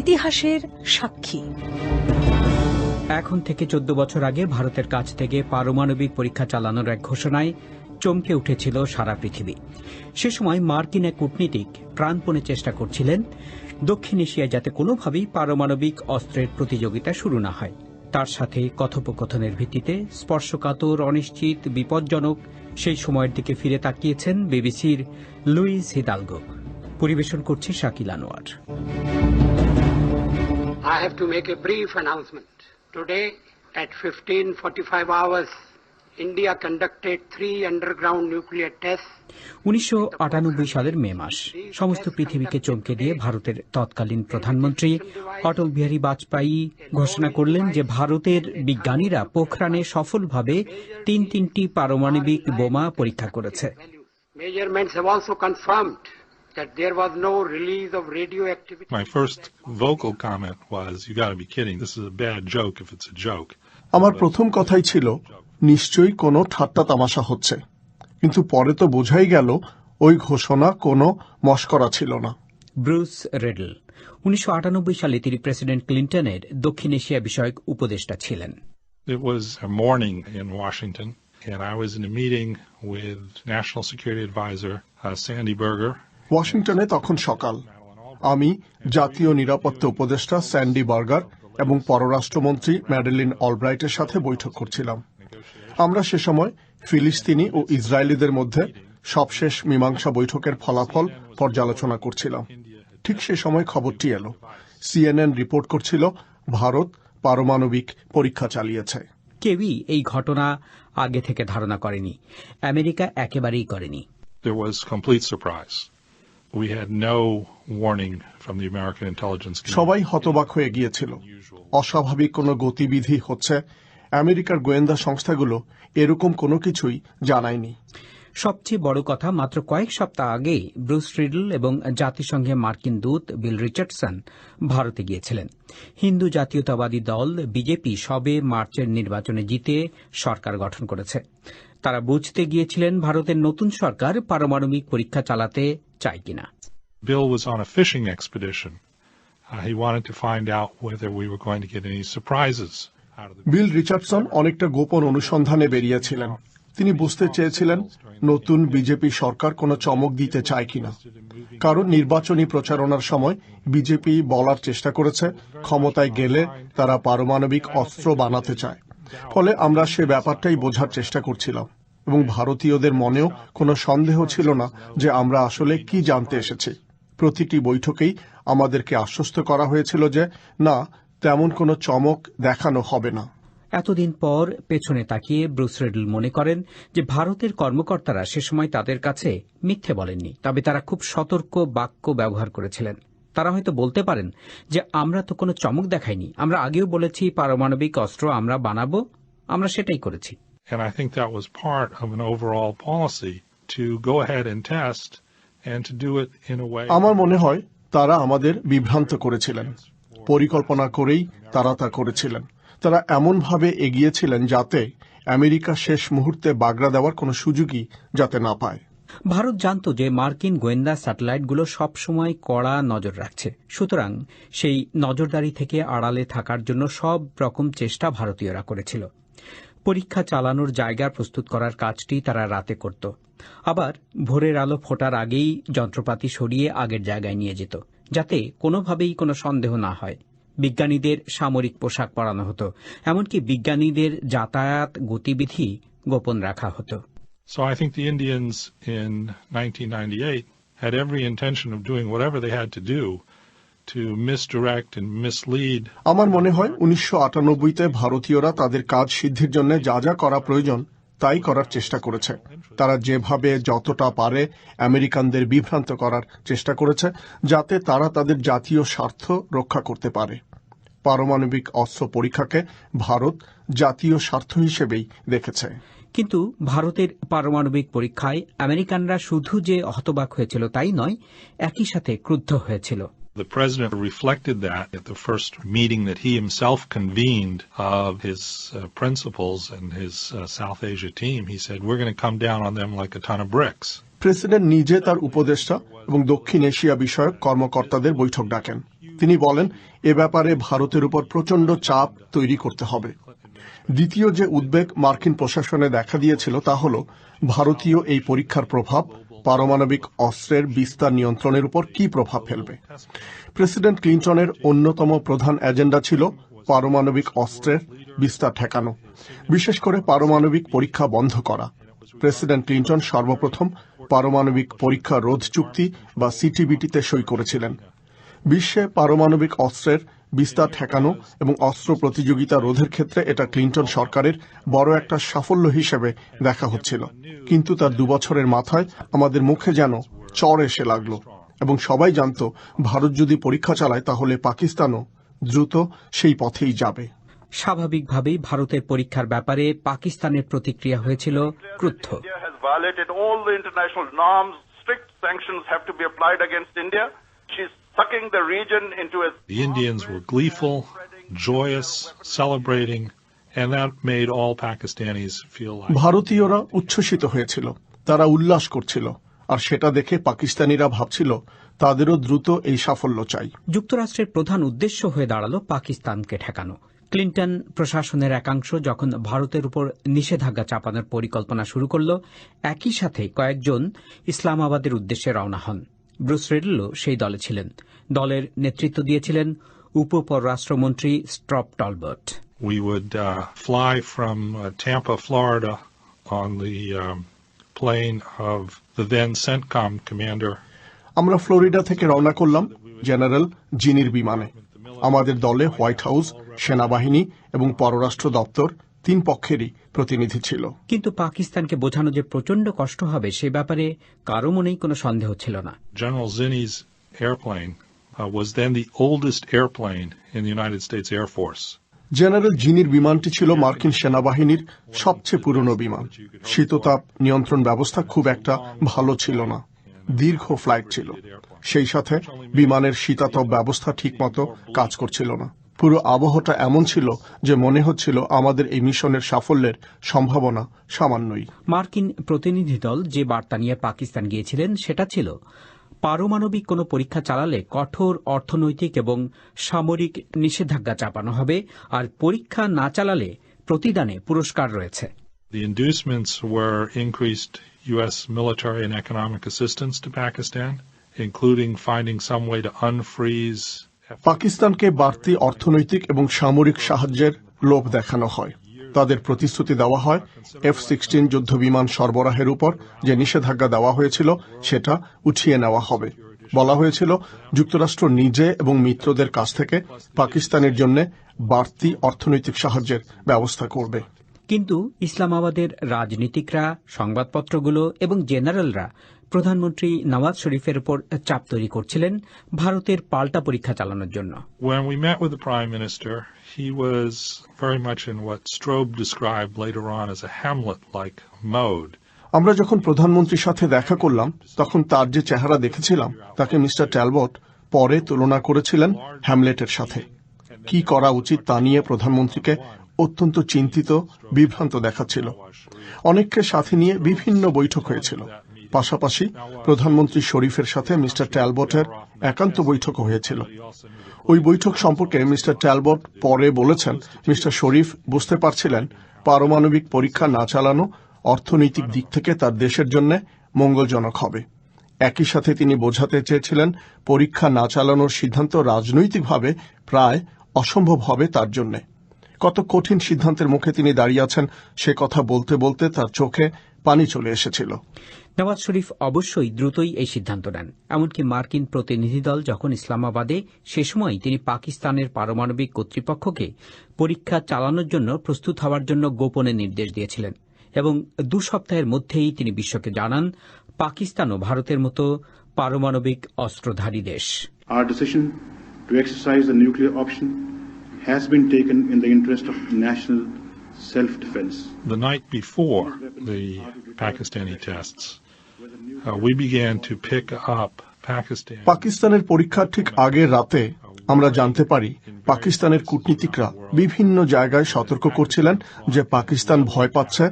ইতিহাসের সাক্ষী। এখন থেকে চোদ্দ বছর আগে ভারতের কাছ থেকে পারমাণবিক পরীক্ষা চালানোর এক ঘোষণায় চমকে উঠেছিল সারা পৃথিবী। সে সময় মার্কিন এক কূটনীতিক প্রাণপণে চেষ্টা করছিলেন দক্ষিণ এশিয়ায় যাতে কোনোভাবেই পারমাণবিক অস্ত্রের প্রতিযোগিতা শুরু না হয়। তার সাথে কথোপকথনের ভিত্তিতে স্পর্শকাতর, অনিশ্চিত, বিপজ্জনক সেই সময়ের দিকে ফিরে তাকিয়েছেন বিবিসির লুইস হিদালগো। পরিবেশন করছে Shakil Anwar. I have to make a brief announcement. Today, at 15.45 hours, India conducted three underground nuclear tests. উনিশশো আটানব্বই সালের মে মাস সমস্ত পৃথিবীকে চমকে দিয়ে ভারতের তৎকালীন প্রধানমন্ত্রী অটল বিহারী বাজপেয়ী ঘোষণা করলেন যে ভারতের বিজ্ঞানীরা পোখরানে সফলভাবে তিন তিনটি পারমাণবিক বোমা পরীক্ষা করেছে measurements have also confirmed that there was no release of radioactivity. My first vocal comment was, you gotta be kidding. This is a bad joke if it's a joke. আমার প্রথম কথাই ছিল নিশ্চয়ই কোনো ঠাট্টা তামাশা হচ্ছে কিন্তু পরে তো বোঝাই গেল ওই ঘোষণা কোনো মস্করা ছিল না ব্রুস রেডল উনিশশো আটানব্বই সালে তিনি প্রেসিডেন্ট ক্লিন্টনের দক্ষিণ এশিয়া বিষয়ক উপদেষ্টা ছিলেন It was a morning in Washington, and I was in a meeting with National Security Advisor uh, Sandy Berger. ওয়াশিংটনে তখন সকাল। আমি জাতীয় নিরাপত্তা উপদেষ্টা স্যান্ডি বার্গার এবং পররাষ্ট্রমন্ত্রী ম্যাডেলিন অলব্রাইটের সাথে বৈঠক করছিলাম। আমরা সে সময় ফিলিস্তিনি ও ইসরায়েলিদের মধ্যে সবশেষ মীমাংসা বৈঠকের ফলাফল পর্যালোচনা করছিলাম। ঠিক সে সময় খবরটি এলো। সিএনএন রিপোর্ট করছিল ভারত পারমাণবিক পরীক্ষা চালিয়েছে। কেউই এই ঘটনা আগে থেকে ধারণা করেনি। আমেরিকা একেবারেই করেনি। There was complete surprise. সবাই হতবাক হয়ে গিয়েছিল। অস্বাভাবিক কোনো গতিবিধি হচ্ছে আমেরিকার গোয়েন্দা সংস্থাগুলো এরকম কোনো কিছুই জানায়নি। সবচেয়ে বড় কথা মাত্র কয়েক সপ্তাহ আগে ব্রুস রিডল এবং জাতিসংঘে মার্কিন দূত বিল রিচার্ডসন ভারতে গিয়েছিলেন। হিন্দু জাতীয়তাবাদী দল বিজেপি সবে মার্চের নির্বাচনে জিতে সরকার গঠন করেছে। তারা বুঝতে গিয়েছিলেন ভারতের নতুন সরকার পারমাণবিক পরীক্ষা চালাতে চায় কিনা। Bill was on a fishing expedition. Uh, he wanted to find out whether we were going to get any surprises out of the Bill Richardson অনেকটা গোপন অনুসন্ধানে বেরিয়েছিলেন। তিনি বুঝতে চেয়েছিলেন নতুন বিজেপি সরকার কোনো চমক দিতে চায় কিনা। কারণ নির্বাচনী প্রচারণার সময় বিজেপি বলার চেষ্টা করেছে ক্ষমতায় গেলে তারা পারমাণবিক অস্ত্র বানাতে চায়। ফলে আমরা সে ব্যাপারটাই বোঝার চেষ্টা করছিলাম। এবং ভারতীয়দের মনেও কোনো সন্দেহ ছিল না যে আমরা আসলে কি জানতে এসেছি। প্রতিটি বৈঠকেই আমাদেরকে আশ্বস্ত করা হয়েছিল যে, না, তেমন কোনো চমক দেখানো হবে না। এতদিন পর পেছনে তাকিয়ে ব্রুস রেডল মনে করেন যে ভারতের কর্মকর্তারা সে সময় তাদের কাছে মিথ্যে বলেননি, তবে তারা খুব সতর্ক বাক্য ব্যবহার করেছিলেন। তারা হয়তো বলতে পারেন যে আমরা তো কোনো চমক দেখাইনি। আমরা আগেও বলেছি পারমাণবিক অস্ত্র আমরা বানাবো আমরা সেটাই করেছি। And I think that was part of an overall policy to go ahead and test and to do it in a way. আমার মনে হয় তারা আমাদের বিভ্রান্ত করেছিলেন। পরিকল্পনা করেই তারা তা করেছিলেন। তারা এমনভাবে এগিয়েছিলেন যাতে আমেরিকা শেষ মুহূর্তে বাগড়া দেওয়ার কোনো সুযোগই যাতে না পায়। ভারত জানত যে মার্কিন গোয়েন্দা স্যাটেলাইটগুলো সবসময় কড়া নজর রাখছে। সুতরাং সেই নজরদারি থেকে আড়ালে থাকার জন্য সব রকম চেষ্টা ভারতীয়রা করেছিল। পরীক্ষা চালানোর জায়গা প্রস্তুত করার কাজটি তারা রাতে করত। আবার ভোরের আলো ফোটার আগেই যন্ত্রপাতি সরিয়ে আগের জায়গায় নিয়ে যেত, যাতে কোনোভাবেই কোনো সন্দেহ না হয়। বিজ্ঞানীদের সামরিক পোশাক পরানো হতো, এমনকি বিজ্ঞানীদের যাতায়াত গতিবিধি গোপন রাখা হতো। So I think the Indians in 1998 had every intention of doing whatever they had to do to misdirect and mislead. আমার মনে হয় উনিশশো আটানব্বইতে ভারতীয়রা তাদের কাজ সিদ্ধির জন্য যা যা করা প্রয়োজন তাই করার চেষ্টা করেছে। তারা যেভাবে যতটা পারে আমেরিকানদের বিভ্রান্ত করার চেষ্টা করেছে, যাতে তারা তাদের জাতীয় স্বার্থ রক্ষা করতে পারে। পারমাণবিক অস্ত্র পরীক্ষাকে ভারত জাতীয় স্বার্থ হিসেবেই দেখেছে। কিন্তু ভারতের পারমাণবিক পরীক্ষায় আমেরিকানরা শুধু যে হতবাক হয়েছিল তাই নয় একই সাথে ক্রুদ্ধ হয়েছিল The president reflected that at the first meeting that he himself convened of his uh, principals and his uh, South Asia team. He said, We're going to come down on them like a ton of bricks. President নিজে তার উপদেষ্টা এবং দক্ষিণ Asia বিষয়ক কর্মকর্তাদের বৈঠক ডাকেন তিনি বলেন এ ব্যাপারে ভারতের উপর প্রচণ্ড চাপ তৈরি করতে হবে দ্বিতীয় যে উদ্বেগ মার্কিন প্রশাসনে দেখা দিয়েছিল তা হল ভারতীয় এই পরীক্ষার প্রভাব, পারমাণবিক অস্ত্রের বিস্তার নিয়ন্ত্রণের উপর কি প্রভাব ফেলবে। প্রেসিডেন্ট ক্লিন্টনের অন্যতম প্রধান এজেন্ডা ছিল পারমাণবিক অস্ত্রের বিস্তার ঠেকানো, বিশেষ করে পারমাণবিক পরীক্ষা বন্ধ করা। প্রেসিডেন্ট ক্লিন্টন সর্বপ্রথম পারমাণবিক পরীক্ষা রোধ চুক্তি বা সিটিবিটিতে সই করেছিলেন। বিশ্বে পারমাণবিক অস্ত্রের বিস্তার ঠেকানো এবং অস্ত্র প্রতিযোগিতা রোধের ক্ষেত্রে এটা ক্লিন্টন সরকারের বড় একটা সাফল্য হিসেবে দেখা হচ্ছিল কিন্তু তার দুবছরের মাথায় আমাদের মুখে যেন চর এসে লাগল এবং সবাই জানত ভারত যদি পরীক্ষা চালায় তাহলে পাকিস্তানও দ্রুত সেই পথেই যাবে স্বাভাবিকভাবেই ভারতের পরীক্ষার ব্যাপারে পাকিস্তানের প্রতিক্রিয়া হয়েছিল ক্রুদ্ধ violated all the international norms. Strict sanctions have to be applied against India. She's sucking the region into a The Indians were gleeful, joyous, celebrating, and that made all Pakistanis feel like ভারতীয়রা উচ্ছ্বসিত হয়েছিল তারা উল্লাস করছিল আর সেটা দেখে পাকিস্তানিরা ভাবছিল তাদেরও দ্রুত এই সাফল্য চাই। যুক্তরাষ্ট্রের প্রধান উদ্দেশ্য হয়ে দাঁড়াল পাকিস্তানকে ঠেকানো। ক্লিন্টন প্রশাসনের একাংশ যখন ভারতের উপর নিষেধাজ্ঞা চাপানোর পরিকল্পনা শুরু করল একই সাথে কয়েকজন ইসলামাবাদের উদ্দেশ্যে রওনা হন। ব্রুস রেডলও সেই দলে ছিলেন। দলের নেতৃত্ব দিয়েছিলেন উপপররাষ্ট্রমন্ত্রী Strobe Talbott we would uh, fly from uh, Tampa, Florida, on the um, plane of the then CENTCOM commander, আমরা ফ্লোরিডা থেকে রওনা করলাম জেনারেল জিনির বিমানে। আমাদের দলে হোয়াইট হাউস সেনাবাহিনী এবং পররাষ্ট্র দপ্তর তিন পক্ষেরই প্রতিনিধি ছিল। কিন্তু পাকিস্তানকে বোঝানো যে প্রচণ্ড কষ্ট হবে সে ব্যাপারে কারও মনেই কোনো সন্দেহ ছিল না। General Zinni's airplane uh, was then the oldest airplane in the United States Air Force. General জিনির বিমানটি ছিল মার্কিন সেনাবাহিনীর সবচেয়ে পুরনো বিমান। শীততাপ নিয়ন্ত্রণ ব্যবস্থা খুব একটা ভালো ছিল না। দীর্ঘ ফ্লাইট ছিল। সেই সাথে বিমানের শীতাতপ ব্যবস্থা ঠিকমতো কাজ করছিল না। পুরো আবহাওয়াটা এমন ছিল যে মনে হচ্ছিল আমাদের এই মিশনের সাফল্যের সম্ভাবনা সামান্যই মার্কিন প্রতিনিধি দল যে বার্তা নিয়ে পাকিস্তান গিয়েছিলেন সেটা ছিল পারমাণবিক কোনো পরীক্ষা চালালে কঠোর অর্থনৈতিক এবং সামরিক নিষেধাজ্ঞা চাপানো হবে আর পরীক্ষা না চালালে প্রতিদানে পুরস্কার রয়েছে The inducements were increased U.S. military and economic assistance to Pakistan, including finding some way to unfreeze পাকিস্তানকে বাড়তি অর্থনৈতিক এবং সামরিক সাহায্যের লোভ দেখানো হয়। তাদের প্রতিশ্রুতি দেওয়া হয় এফ সিক্সটিন যুদ্ধ বিমান সরবরাহের উপর যে নিষেধাজ্ঞা দেওয়া হয়েছিল, সেটা উঠিয়ে নেওয়া হবে। বলা হয়েছিল, যুক্তরাষ্ট্র নিজে এবং মিত্রদের কাছ থেকে পাকিস্তানের জন্য বাড়তি অর্থনৈতিক সাহায্যের ব্যবস্থা করবে। কিন্তু ইসলামাবাদের রাজনীতিকরা, সংবাদপত্রগুলো এবং জেনারেলরা প্রধানমন্ত্রী নওয়াজ শরীফের উপর চাপ তৈরি করছিলেন ভারতের পাল্টা পরীক্ষা চালানোর জন্য। When we met with the Prime Minister, he was very much in what Strobe described later on as a Hamlet like mode. আমরা যখন প্রধানমন্ত্রীর সাথে দেখা করলাম তখন তার যে চেহারা দেখেছিলাম তাকে মিস্টার ট্যালবট পরে তুলনা করেছিলেন হ্যামলেটের সাথে। কি করা উচিত তা নিয়ে প্রধানমন্ত্রীকে অত্যন্ত চিন্তিত বিভ্রান্ত দেখাচ্ছিল। অনেককে সাথে নিয়ে বিভিন্ন বৈঠক হয়েছিল। পাশাপাশি প্রধানমন্ত্রী শরীফের সাথে মিস্টার ট্যালবটের একান্ত বৈঠক হয়েছিল। ওই বৈঠক সম্পর্কে মিস্টার ট্যালবট পরে বলেছেন, মিস্টার শরীফ বুঝতে পারছিলেন পারমাণবিক পরীক্ষা না চালানো অর্থনৈতিক দিক থেকে তার দেশের জন্য মঙ্গলজনক হবে। একই সাথে তিনি বোঝাতে চেয়েছিলেন, পরীক্ষা না চালানোর সিদ্ধান্ত রাজনৈতিকভাবে প্রায় অসম্ভব হবে তার জন্য। কত কঠিন সিদ্ধান্তের মুখে তিনি দাঁড়িয়ে আছেন সে কথা বলতে বলতে তার চোখে পানি চলে এসেছিল। নওয়াজ শরীফ অবশ্যই দ্রুতই এই সিদ্ধান্ত নেন। এমনকি মার্কিন প্রতিনিধি দল যখন ইসলামাবাদে সে সময় তিনি পাকিস্তানের পারমাণবিক কর্তৃপক্ষকে পরীক্ষা চালানোর জন্য প্রস্তুত হওয়ার জন্য গোপনে নির্দেশ দিয়েছিলেন এবং দু সপ্তাহের মধ্যেই তিনি বিশ্বকে জানান পাকিস্তানও ভারতের মতো পারমাণবিক অস্ত্রধারী দেশ। Our decision to exercise the nuclear option has been taken in the interest of national self-defense. The night before the Pakistani tests, uh, we began to pick up Pakistan. পাকিস্তানের পরীক্ষার ঠিক আগের রাতে আমরা জানতে পারি পাকিস্তানের কূটনীতিকরা বিভিন্ন জায়গায় সতর্ক করছিলেন যে পাকিস্তান ভয় পাচ্ছে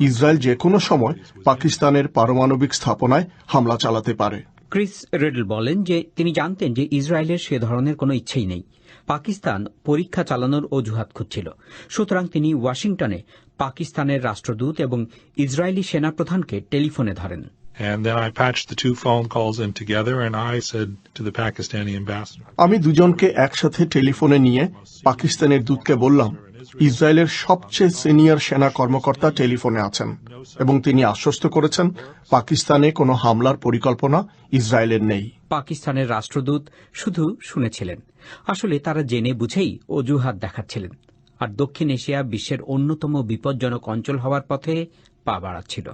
ইসরায়েল যে কোনো সময় পাকিস্তানের পারমাণবিক স্থাপনায় হামলা চালাতে পারে ক্রিস রেডল বলেন যে তিনি জানতেন যে ইসরায়েলের সে ধরনের কোনো ইচ্ছেই নেই পাকিস্তান পরীক্ষা চালানোর অজুহাত খুঁজছিল। সুতরাং তিনি ওয়াশিংটনে পাকিস্তানের রাষ্ট্রদূত এবং ইসরায়েলি সেনা প্রধানকে টেলিফোনে ধরেন। আমি দুজনকে একসাথে টেলিফোনে নিয়ে পাকিস্তানের দূতকে বললাম ইসরায়েলের সবচেয়ে সিনিয়র সেনা কর্মকর্তা টেলিফোনে আছেন এবং তিনি আশ্বস্ত করেছেন পাকিস্তানে কোনো হামলার পরিকল্পনা ইসরায়েলের নেই। পাকিস্তানের রাষ্ট্রদূত শুধু শুনেছিলেন। আসলে তারা জেনে বুঝেই অজুহাত দেখাচ্ছিলেন। আর দক্ষিণ এশিয়া বিশ্বের অন্যতম বিপজ্জনক অঞ্চল হওয়ার পথে পা বাড়াচ্ছিল।